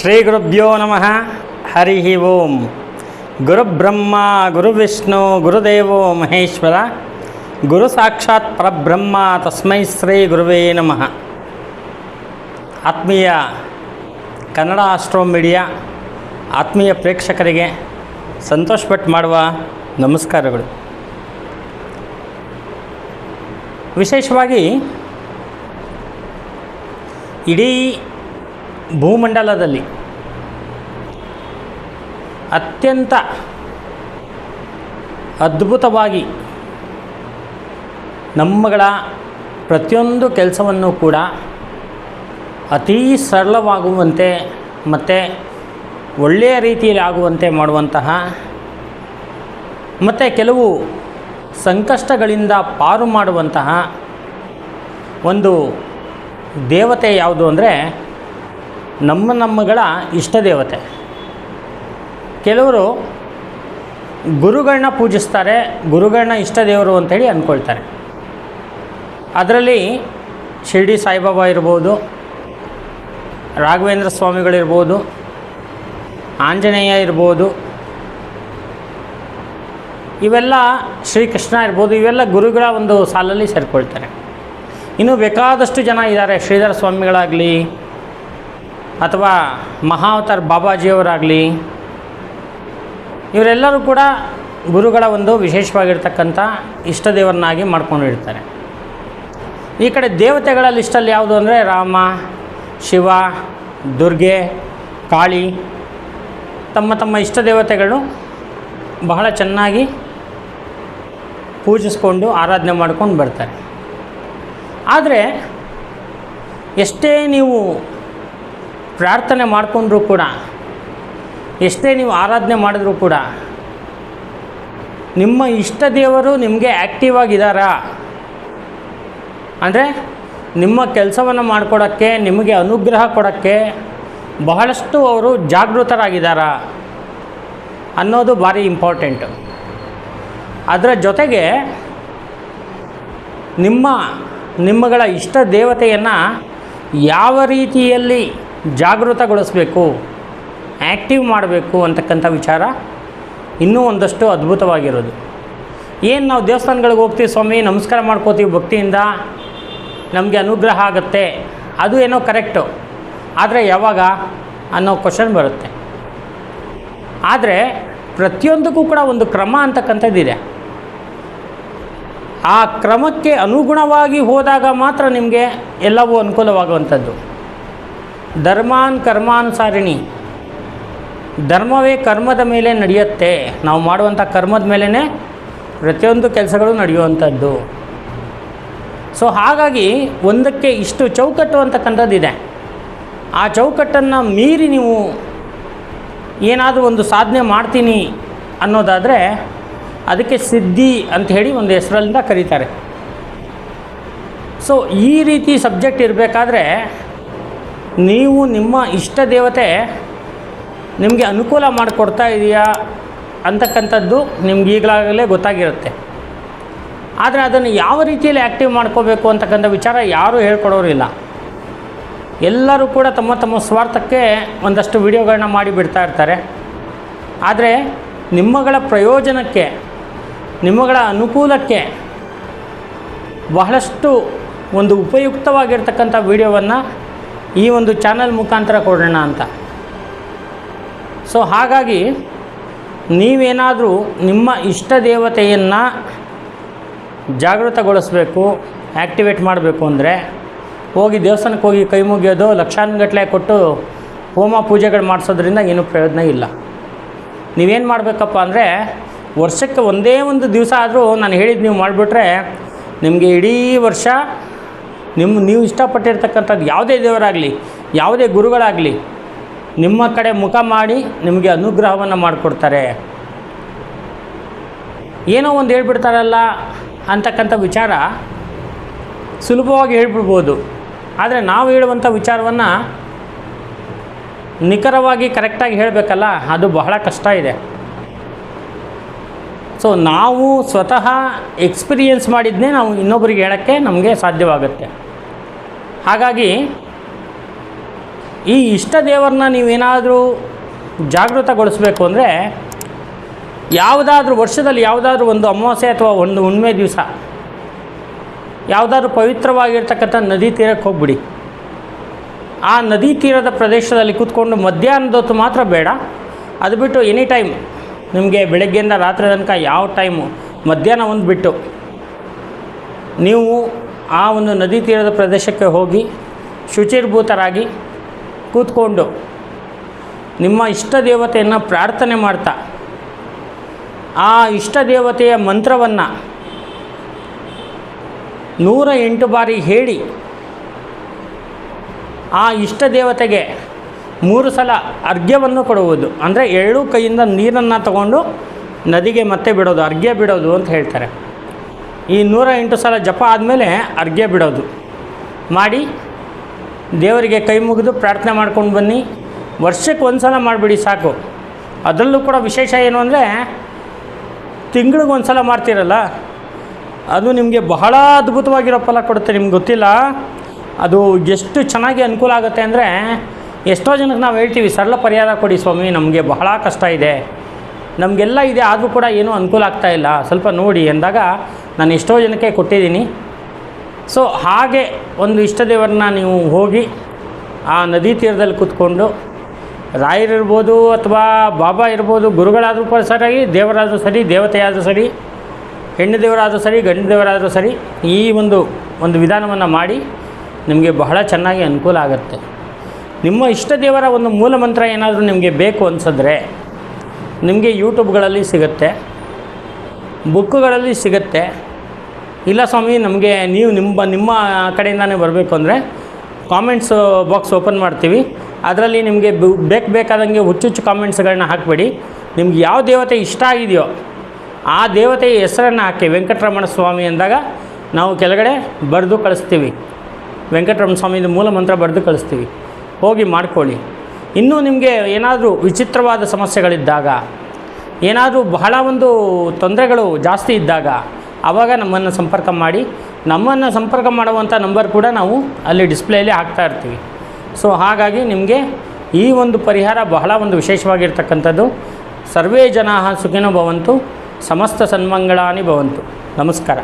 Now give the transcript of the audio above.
ಶ್ರೀ ಗುರುಭ್ಯೋ ನಮಃ. ಹರಿ ಓಂ. ಗುರುಬ್ರಹ್ಮ, ಗುರುವಿಷ್ಣು, ಗುರುದೇವೋ ಮಹೇಶ್ವರ. ಗುರು ಸಾಕ್ಷಾತ್ ಪರಬ್ರಹ್ಮ, ತಸ್ಮೈ ಶ್ರೀ ಗುರುವೇ ನಮಃ. ಆತ್ಮೀಯ ಕನ್ನಡ ಆಸ್ಟ್ರೋ ಮೀಡಿಯಾ ಆತ್ಮೀಯ ಪ್ರೇಕ್ಷಕರಿಗೆ ಸಂತೋಷ ಪಟ್ಟು ಮಾಡುವ ನಮಸ್ಕಾರಗಳು. ವಿಶೇಷವಾಗಿ ಇಡೀ ಭೂಮಂಡಲದಲ್ಲಿ ಅತ್ಯಂತ ಅದ್ಭುತವಾಗಿ ನಮ್ಮಗಳ ಪ್ರತಿಯೊಂದು ಕೆಲಸವನ್ನು ಕೂಡ ಅತೀ ಸರಳವಾಗುವಂತೆ ಮತ್ತು ಒಳ್ಳೆಯ ರೀತಿಯಲ್ಲಿ ಆಗುವಂತೆ ಮಾಡುವಂತಹ ಮತ್ತು ಕೆಲವು ಸಂಕಷ್ಟಗಳಿಂದ ಪಾರು ಮಾಡುವಂತಹ ಒಂದು ದೇವತೆ ಯಾವುದು ಅಂದರೆ ನಮ್ಮ ನಮ್ಮಗಳ ಇಷ್ಟ ದೇವತೆ. ಕೆಲವರು ಗುರುಗಳನ್ನ ಪೂಜಿಸ್ತಾರೆ ಗುರುಗಳನ್ನ ಇಷ್ಟ ದೇವರು ಅಂತೇಳಿ ಅಂದ್ಕೊಳ್ತಾರೆ. ಅದರಲ್ಲಿ ಶಿರ್ಡಿ ಸಾಯಿಬಾಬಾ ಇರ್ಬೋದು, ರಾಘವೇಂದ್ರ ಸ್ವಾಮಿಗಳಿರ್ಬೋದು ಆಂಜನೇಯ ಇರ್ಬೋದು, ಇವೆಲ್ಲ ಶ್ರೀಕೃಷ್ಣ ಇರ್ಬೋದು, ಇವೆಲ್ಲ ಗುರುಗಳ ಒಂದು ಸಾಲಲ್ಲಿ ಸೇರಿಕೊಳ್ತಾರೆ. ಇನ್ನೂ ಬೇಕಾದಷ್ಟು ಜನ ಇದ್ದಾರೆ, ಶ್ರೀಧರ ಸ್ವಾಮಿಗಳಾಗಲಿ ಅಥವಾ ಮಹಾವತಾರ್ ಬಾಬಾಜಿಯವರಾಗಲಿ, ಇವರೆಲ್ಲರೂ ಕೂಡ ಗುರುಗಳ ಒಂದು ವಿಶೇಷವಾಗಿರ್ತಕ್ಕಂಥ ಇಷ್ಟ ದೇವರನ್ನಾಗಿ ಮಾಡ್ಕೊಂಡಿರ್ತಾರೆ ಈ ಕಡೆ ದೇವತೆಗಳ ಲಿಸ್ಟಲ್ಲಿ ಯಾವುದು ಅಂದರೆ ರಾಮ, ಶಿವ, ದುರ್ಗೆ, ಕಾಳಿ, ತಮ್ಮ ತಮ್ಮ ಇಷ್ಟ ದೇವತೆಗಳು ಬಹಳ ಚೆನ್ನಾಗಿ ಪೂಜಿಸ್ಕೊಂಡು ಆರಾಧನೆ ಮಾಡ್ಕೊಂಡು ಬರ್ತಾರೆ. ಆದರೆ ಎಷ್ಟೇ ನೀವು ಪ್ರಾರ್ಥನೆ ಮಾಡಿಕೊಂಡ್ರೂ ಕೂಡ, ಎಷ್ಟೇ ನೀವು ಆರಾಧನೆ ಮಾಡಿದ್ರೂ ಕೂಡ, ನಿಮ್ಮ ಇಷ್ಟ ದೇವರು ನಿಮಗೆ ಆ್ಯಕ್ಟಿವ್ ಆಗಿದ್ದಾರಾ ಅಂದರೆ ನಿಮ್ಮ ಕೆಲಸವನ್ನು ಮಾಡಿಕೊಡೋಕ್ಕೆ, ನಿಮಗೆ ಅನುಗ್ರಹ ಕೊಡೋಕ್ಕೆ ಬಹಳಷ್ಟು ಅವರು ಜಾಗೃತರಾಗಿದ್ದಾರಾ ಅನ್ನೋದು ಭಾರಿ ಇಂಪಾರ್ಟೆಂಟು ಅದರ ಜೊತೆಗೆ ನಿಮ್ಮ, ನಿಮ್ಮಗಳ ಇಷ್ಟ ದೇವತೆಯನ್ನು ಯಾವ ರೀತಿಯಲ್ಲಿ ಜಾಗೃತಗೊಳಿಸಬೇಕು ಆ್ಯಕ್ಟಿವ್ ಮಾಡಬೇಕು ಅಂತಕ್ಕಂಥ ವಿಚಾರ ಇನ್ನೂ ಒಂದಷ್ಟು ಅದ್ಭುತವಾಗಿರೋದು. ಏನು ನಾವು ದೇವಸ್ಥಾನಗಳಿಗೆ ಹೋಗ್ತೀವಿ ಸ್ವಾಮಿ, ನಮಸ್ಕಾರ ಮಾಡ್ಕೋತೀವಿ ಭಕ್ತಿಯಿಂದ, ನಮಗೆ ಅನುಗ್ರಹ ಆಗುತ್ತೆ, ಅದು ಏನೋ ಕರೆಕ್ಟು ಆದರೆ ಯಾವಾಗ? ಅನ್ನೋ ಕ್ವಶನ್ ಬರುತ್ತೆ. ಆದರೆ ಪ್ರತಿಯೊಂದಕ್ಕೂ ಕೂಡ ಒಂದು ಕ್ರಮ ಅಂತಕ್ಕಂಥದ್ದಿದೆ ಆ ಕ್ರಮಕ್ಕೆ ಅನುಗುಣವಾಗಿ ಹೋದಾಗ ಮಾತ್ರ ನಿಮಗೆ ಎಲ್ಲವೂ ಅನುಕೂಲವಾಗುವಂಥದ್ದು. ಧರ್ಮಾನ್ ಕರ್ಮಾನುಸಾರಿಣಿ ಧರ್ಮವೇ ಕರ್ಮದ ಮೇಲೆ ನಡೆಯುತ್ತೆ. ನಾವು ಮಾಡುವಂಥ ಕರ್ಮದ ಮೇಲೇ ಪ್ರತಿಯೊಂದು ಕೆಲಸಗಳು ನಡೆಯುವಂಥದ್ದು. ಸೊ ಹಾಗಾಗಿ ಒಂದಕ್ಕೆ ಇಷ್ಟು ಚೌಕಟ್ಟು ಅಂತಕ್ಕಂಥದ್ದಿದೆ. ಆ ಚೌಕಟ್ಟನ್ನು ಮೀರಿ ನೀವು ಏನಾದರೂ ಒಂದು ಸಾಧನೆ ಮಾಡ್ತೀನಿ ಅನ್ನೋದಾದರೆ ಅದಕ್ಕೆ ಸಿದ್ಧಿ ಅಂತ ಹೇಳಿ ಒಂದು ಹೆಸರಲ್ಲಿಂದ ಕರೀತಾರೆ. ಸೊ ಈ ರೀತಿ ಸಬ್ಜೆಕ್ಟ್ ಇರಬೇಕಾದ್ರೆ ನೀವು ನಿಮ್ಮ ಇಷ್ಟ ದೇವತೆ ನಿಮಗೆ ಅನುಕೂಲ ಮಾಡಿಕೊಡ್ತಾ ಇದೆಯಾ ಅಂತಕ್ಕಂಥದ್ದು ನಿಮ್ಗೆ ಈಗಲಾಗಲೇ ಗೊತ್ತಾಗಿರುತ್ತೆ. ಆದರೆ ಅದನ್ನು ಯಾವ ರೀತಿಯಲ್ಲಿ ಆ್ಯಕ್ಟಿವ್ ಮಾಡ್ಕೋಬೇಕು ಅಂತಕ್ಕಂಥ ವಿಚಾರ ಯಾರೂ ಹೇಳ್ಕೊಡೋರಿಲ್ಲ ಎಲ್ಲರೂ ಕೂಡ ತಮ್ಮ ತಮ್ಮ ಸ್ವಾರ್ಥಕ್ಕೆ ಒಂದಷ್ಟು ವಿಡಿಯೋಗಳನ್ನ ಮಾಡಿ ಬಿಡ್ತಾ ಇರ್ತಾರೆ. ಆದರೆ ನಿಮ್ಮಗಳ ಪ್ರಯೋಜನಕ್ಕೆ, ನಿಮ್ಮಗಳ ಅನುಕೂಲಕ್ಕೆ ಬಹಳಷ್ಟು ಒಂದು ಉಪಯುಕ್ತವಾಗಿರ್ತಕ್ಕಂಥ ವಿಡಿಯೋವನ್ನು ಈ ಒಂದು ಚಾನಲ್ ಮುಖಾಂತರ ಕೊಡೋಣ ಅಂತ. ಸೊ ಹಾಗಾಗಿ ನೀವೇನಾದರೂ ನಿಮ್ಮ ಇಷ್ಟ ದೇವತೆಯನ್ನು ಜಾಗೃತಗೊಳಿಸ್ಬೇಕು ಆ್ಯಕ್ಟಿವೇಟ್ ಮಾಡಬೇಕು ಅಂದರೆ ಹೋಗಿ ದೇವಸ್ಥಾನಕ್ಕೆ ಹೋಗಿ ಕೈ ಮುಗಿಯೋದು ಲಕ್ಷಾನುಗಟ್ಟಲೆ ಕೊಟ್ಟು ಹೋಮ ಪೂಜೆಗಳು ಮಾಡಿಸೋದ್ರಿಂದ ಏನೂ ಪ್ರಯೋಜನ ಇಲ್ಲ. ನೀವೇನು ಮಾಡಬೇಕಪ್ಪ ಅಂದರೆ ವರ್ಷಕ್ಕೆ ಒಂದೇ ಒಂದು ದಿವಸ ಆದರೂ ನಾನು ಹೇಳಿದ್ದು ನೀವು ಮಾಡಿಬಿಟ್ರೆ ನಿಮಗೆ ಇಡೀ ವರ್ಷ ನಿಮ್ಮ ನೀವು ಇಷ್ಟಪಟ್ಟಿರ್ತಕ್ಕಂಥದ್ದು ಯಾವುದೇ ದೇವರಾಗಲಿ, ಯಾವುದೇ ಗುರುಗಳಾಗಲಿ, ನಿಮ್ಮ ಕಡೆ ಮುಖ ಮಾಡಿ ನಿಮಗೆ ಅನುಗ್ರಹವನ್ನು ಮಾಡಿಕೊಡ್ತಾರೆ. ಏನೋ ಒಂದು ಹೇಳ್ಬಿಡ್ತಾರಲ್ಲ ಅಂತಕ್ಕಂಥ ವಿಚಾರ ಸುಲಭವಾಗಿ ಹೇಳ್ಬಿಡ್ಬೋದು. ಆದರೆ ನಾವು ಹೇಳುವಂಥ ವಿಚಾರವನ್ನು ನಿಖರವಾಗಿ ಕರೆಕ್ಟಾಗಿ ಹೇಳಬೇಕಲ್ಲ, ಅದು ಬಹಳ ಕಷ್ಟ ಇದೆ. ಸೊ ನಾವು ಸ್ವತಃ ಎಕ್ಸ್ಪೀರಿಯೆನ್ಸ್ ಮಾಡಿದ್ನೇ ನಾವು ಇನ್ನೊಬ್ಬರಿಗೆ ಹೇಳೋಕ್ಕೆ ನಮಗೆ ಸಾಧ್ಯವಾಗುತ್ತೆ. ಹಾಗಾಗಿ, ಈ ಇಷ್ಟ ದೇವರನ್ನ ನೀವೇನಾದರೂ ಜಾಗೃತಗೊಳಿಸ್ಬೇಕು ಅಂದರೆ, ಯಾವುದಾದ್ರೂ ವರ್ಷದಲ್ಲಿ ಯಾವುದಾದ್ರೂ ಒಂದು ಅಮಾವಾಸ್ಯೆ ಅಥವಾ ಒಂದು ಹುಣ್ಮೆ ದಿವಸ, ಯಾವುದಾದ್ರೂ ಪವಿತ್ರವಾಗಿರ್ತಕ್ಕಂಥ ನದಿ ತೀರಕ್ಕೆ ಹೋಗ್ಬಿಡಿ. ಆ ನದಿ ತೀರದ ಪ್ರದೇಶದಲ್ಲಿ ಕೂತ್ಕೊಂಡು ಮಧ್ಯಾಹ್ನದೊತ್ತು ಮಾತ್ರ ಬೇಡ. ಅದು ಬಿಟ್ಟು ಎನಿ ಟೈಮ್ ನಿಮಗೆ ಬೆಳಗ್ಗೆಯಿಂದ ರಾತ್ರಿ ತನಕ ಯಾವ ಟೈಮು? ಮಧ್ಯಾಹ್ನ ಒಂದು ಬಿಟ್ಟು. ನೀವು ಆ ಒಂದು ನದಿ ತೀರದ ಪ್ರದೇಶಕ್ಕೆ ಹೋಗಿ ಶುಚಿರ್ಭೂತರಾಗಿ ಕೂತ್ಕೊಂಡು ನಿಮ್ಮ ಇಷ್ಟ ದೇವತೆಯನ್ನು ಪ್ರಾರ್ಥನೆ ಮಾಡ್ತಾ, ಆ ಇಷ್ಟ ದೇವತೆಯ ಮಂತ್ರವನ್ನು ನೂರ ಎಂಟು ಬಾರಿ ಹೇಳಿ ಆ ಇಷ್ಟ ದೇವತೆಗೆ ಮೂರು ಸಲ ಅರ್ಘ್ಯವನ್ನು ಕೊಡುವುದು. ಅಂದರೆ ಎರಡೂ ಕೈಯಿಂದ ನೀರನ್ನು ತಗೊಂಡು ನದಿಗೆ ಮತ್ತೆ ಬಿಡೋದು, ಅರ್ಘ್ಯ ಬಿಡೋದು ಅಂತ ಹೇಳ್ತಾರೆ. ಈ ನೂರ ಎಂಟು ಸಲ ಜಪ ಆದಮೇಲೆ ಅರ್ಘ್ಯ ಬಿಡೋದು. ಮಾಡಿ ದೇವರಿಗೆ ಕೈ ಮುಗಿದು ಪ್ರಾರ್ಥನೆ ಮಾಡ್ಕೊಂಡು ಬನ್ನಿ. ವರ್ಷಕ್ಕೆ ಒಂದು ಸಲ ಮಾಡಿಬಿಡಿ ಸಾಕು. ಅದರಲ್ಲೂ ಕೂಡ ವಿಶೇಷ ಏನು ಅಂದರೆ ತಿಂಗಳಿಗೆ ಒಂದು ಸಲ ಮಾಡ್ತೀರಲ್ಲ, ಅದು ನಿಮಗೆ ಬಹಳ ಅದ್ಭುತವಾಗಿರೋ ಫಲ ಕೊಡುತ್ತೆ ನಿಮ್ಗೆ ಗೊತ್ತಿಲ್ಲ. ಅದು ಎಷ್ಟು ಚೆನ್ನಾಗಿ ಅನುಕೂಲ ಆಗುತ್ತೆ ಅಂದರೆ ಎಷ್ಟೋ ಜನಕ್ಕೆ ನಾವು ಹೇಳ್ತೀವಿ, ಸರಳ ಪರಿಹಾರ ಕೊಡಿ ಸ್ವಾಮಿ, ನಮಗೆ ಬಹಳ ಕಷ್ಟ ಇದೆ. ನಮಗೆಲ್ಲ ಇದೆ, ಆದರೂ ಕೂಡ ಏನೂ ಅನುಕೂಲ ಆಗ್ತಾ ಇಲ್ಲ. ಸ್ವಲ್ಪ ನೋಡಿ ಎಂದಾಗ ನಾನು ಎಷ್ಟೋ ಜನಕ್ಕೆ ಕೊಟ್ಟಿದ್ದೀನಿ. ಸೊ ಹಾಗೆ ಒಂದು ಇಷ್ಟ ದೇವರನ್ನ ನೀವು ಹೋಗಿ ಆ ನದಿ ತೀರದಲ್ಲಿ ಕೂತ್ಕೊಂಡು ರಾಯರಿರ್ಬೋದು ಅಥವಾ ಬಾಬಾ ಇರ್ಬೋದು, ಗುರುಗಳಾದರೂ ಕೂಡ ಸರಿಯಾಗಿ ದೇವರಾದರೂ ಸರಿ, ದೇವತೆಯಾದರೂ ಸರಿ, ಹೆಣ್ಣು ದೇವರಾದರೂ ಸರಿ, ಗಂಡು ದೇವರಾದರೂ ಸರಿ, ಈ ಒಂದು ಒಂದು ವಿಧಾನವನ್ನು ಮಾಡಿ ನಿಮಗೆ ಬಹಳ ಚೆನ್ನಾಗಿ ಅನುಕೂಲ ಆಗುತ್ತೆ. ನಿಮ್ಮ ಇಷ್ಟ ದೇವರ ಒಂದು ಮೂಲ ಮಂತ್ರ ಏನಾದರೂ ನಿಮಗೆ ಬೇಕು ಅನಿಸಿದ್ರೆ ನಿಮಗೆ ಯೂಟ್ಯೂಬ್ಗಳಲ್ಲಿ ಸಿಗುತ್ತೆ ಬುಕ್ಗಳಲ್ಲಿ ಸಿಗುತ್ತೆ. ಇಲ್ಲ ಸ್ವಾಮಿ, ನಮಗೆ ನೀವು ನಿಮ್ಮ ನಿಮ್ಮ ಕಡೆಯಿಂದನೇ ಬರಬೇಕು ಅಂದರೆ ಕಾಮೆಂಟ್ಸ್ ಬಾಕ್ಸ್ ಓಪನ್ ಮಾಡ್ತೀವಿ. ಅದರಲ್ಲಿ ನಿಮಗೆ ಬೇಕು, ಬೇಕಾದಂಗೆ ಹುಚ್ಚುಚ್ಚು ಕಾಮೆಂಟ್ಸ್ಗಳನ್ನ ಹಾಕಬೇಡಿ. ನಿಮ್ಗೆ ಯಾವ ದೇವತೆ ಇಷ್ಟ ಆಗಿದೆಯೋ ಆ ದೇವತೆಯ ಹೆಸರನ್ನು ಹಾಕಿ, ವೆಂಕಟರಮಣ ಸ್ವಾಮಿ ಅಂದಾಗ ನಾವು ಕೆಳಗಡೆ ಬರೆದು ಕಳಿಸ್ತೀವಿ. ವೆಂಕಟರಮಣ ಸ್ವಾಮಿದು ಮೂಲ ಮಂತ್ರ ಬರೆದು ಕಳಿಸ್ತೀವಿ. ಹೋಗಿ ಮಾಡ್ಕೊಳ್ಳಿ. ಇನ್ನೂ ನಿಮಗೆ ಏನಾದರೂ ವಿಚಿತ್ರವಾದ ಸಮಸ್ಯೆಗಳಿದ್ದಾಗ, ಏನಾದರೂ ಬಹಳ ಒಂದು ತೊಂದರೆಗಳು ಜಾಸ್ತಿ ಇದ್ದಾಗ ಆವಾಗ ನಮ್ಮನ್ನು ಸಂಪರ್ಕ ಮಾಡಿ, ನಮ್ಮನ್ನು ಸಂಪರ್ಕ ಮಾಡುವಂಥ ನಂಬರ್ ಕೂಡ ನಾವು ಅಲ್ಲಿ ಡಿಸ್ಪ್ಲೇಲಿ ಹಾಕ್ತಾ ಇರ್ತೀವಿ. ಸೊ ಹಾಗಾಗಿ ನಿಮಗೆ ಈ ಒಂದು ಪರಿಹಾರ ಬಹಳ ಒಂದು ವಿಶೇಷವಾಗಿರ್ತಕ್ಕಂಥದ್ದು. ಸರ್ವೇ ಜನಾ ಸುಖಿನೋ ಭವಂತು, ಸಮಸ್ತ ಸನ್ಮಂಗಳಾನಿ ಭವಂತು. ನಮಸ್ಕಾರ.